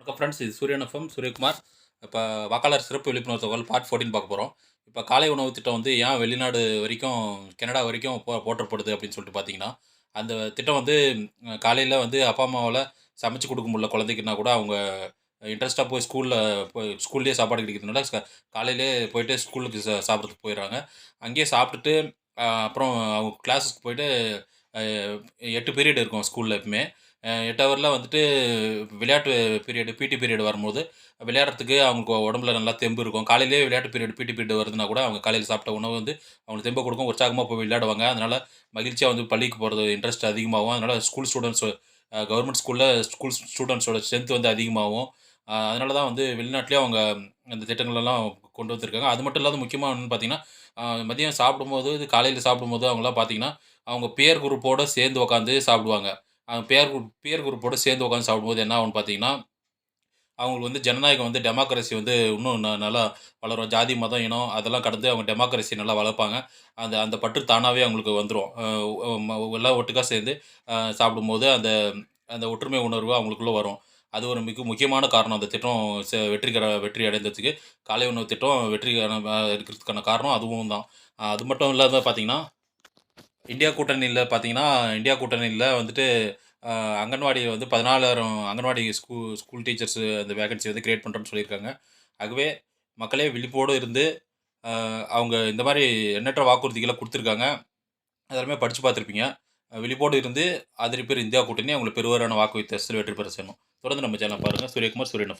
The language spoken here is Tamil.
வணக்கம் ஃப்ரெண்ட்ஸ் இது சூரியன் எஃப்எம் சூரியகுமார். இப்போ வாக்காளர் சிறப்பு விழிப்புணர்வு தகவல் பார்ட் ஃபோர்டீன் பார்க்க போகிறோம் இப்போ காலை உணவு திட்டம் வந்து ஏன் வெளிநாடு வரைக்கும் கனடா வரைக்கும் போ போற்றப்படுது அப்படின்னு சொல்லிட்டு பார்த்தீங்கன்னா அந்த திட்டம் வந்து காலையில் வந்து அப்பா அம்மாவால் சமைச்சு கொடுக்க முடியல குழந்தைக்குன்னா கூட அவங்க இன்ட்ரெஸ்ட்டாக போய் ஸ்கூலில் போய் ஸ்கூல்லேயே சாப்பாடு கிடைக்கிறதுனால காலையிலே போயிட்டு ஸ்கூலுக்கு சாப்பிட்றதுக்கு போயிடுறாங்க. அங்கேயே சாப்பிட்டுட்டு அப்புறம் அவங்க கிளாஸஸ்க்கு போயிட்டு எட்டு பீரியட் இருக்கும் ஸ்கூலில் எப்பவுமே. எட்டு ஹவரில் வந்துட்டு விளையாட்டு பீரியடு பிடி பீரியட் வரும்போது விளையாடுறதுக்கு அவங்க உடம்புல நல்லா தெம்பு இருக்கும். காலையிலேயே விளையாட்டு பீரியட் பிடி பீரியட் வருதுன்னா கூட அவங்க காலையில் சாப்பிட்ட உணவு வந்து அவங்களுக்கு தெம்பை கொடுக்கும். உற்சாகமாக போய் விளையாடுவாங்க. அதனால் மகிழ்ச்சியாக வந்து பள்ளிக்கு போகிறது இன்ட்ரெஸ்ட் அதிகமாகும். அதனால் ஸ்கூல் ஸ்டூடெண்ட்ஸ் கவர்மெண்ட் ஸ்கூலில் ஸ்கூல் ஸ்டூடெண்ட்ஸோட ஸ்ட்ரென்த் வந்து அதிகமாகும். அதனால தான் வந்து வெளிநாட்டிலே அவங்க அந்த திட்டங்களெல்லாம் கொண்டு வந்திருக்காங்க. அது மட்டும் இல்லாத முக்கியமாக ஒன்று பார்த்திங்கன்னா மதியம் சாப்பிடும்போது இது காலையில் சாப்பிடும்போது அவங்களாம் பார்த்தீங்கன்னா அவங்க பேர் குரூப்போடு சேர்ந்து உட்காந்து சாப்பிடுவாங்க. அவங்க பேர் குரூப் பேர் குரூப்போடு சேர்ந்து உட்காந்து சாப்பிடும்போது என்ன ஆகும்னு பார்த்தீங்கன்னா அவங்களுக்கு வந்து ஜனநாயகம் வந்து டெமோக்ரஸி வந்து இன்னும் ந- நல்லா வளரும். ஜாதி மதம் இனம் அதெல்லாம் கடந்து அவங்க டெமோக்ரஸி நல்லா வளர்ப்பாங்க. அந்த அந்த பற்று தானாகவே அவங்களுக்கு வந்துடும் எல்லாம் ஒட்டுக்காக சேர்ந்து சாப்பிடும்போது அந்த அந்த ஒற்றுமை உணர்வு அவங்களுக்குள்ளே வரும். அது ஒரு மிக முக்கியமான காரணம். அந்த திட்டம் வெற்றிகர வெற்றி அடைந்ததுக்கு காலை உணவு திட்டம் வெற்றிகர இருக்கிறதுக்கான காரணம் அதுவும் தான். அது மட்டும் இல்லாத பார்த்தீங்கன்னா இந்தியா கூட்டணியில் பார்த்தீங்கன்னா இந்தியா கூட்டணியில் வந்துட்டு அங்கன்வாடியில் அங்கன்வாடி வந்து பதினாலாயிரம் அங்கன்வாடி ஸ்கூ ஸ்கூல் டீச்சர்ஸ் அந்த வேகன்சி வந்து கிரியேட் பண்ணுறோன்னு சொல்லியிருக்காங்க. ஆகவே மக்களே விழிப்போடு இருந்து அவங்க இந்த மாதிரி எண்ணற்ற வாக்குறுதிகளை கொடுத்துருக்காங்க. அதெல்லாமே படித்து பார்த்துருப்பீங்க. விழிப்போடு இருந்து ஆதரிப்பேர் இந்தியா கூட்டணி அவங்களை பெருவரான வாக்கு வித்தியாசத்தில் வெற்றி பெற செய்யணும். தொடர்ந்து நம்ம சேனல் பாருங்கள் சூரியகுமார் சூரியன்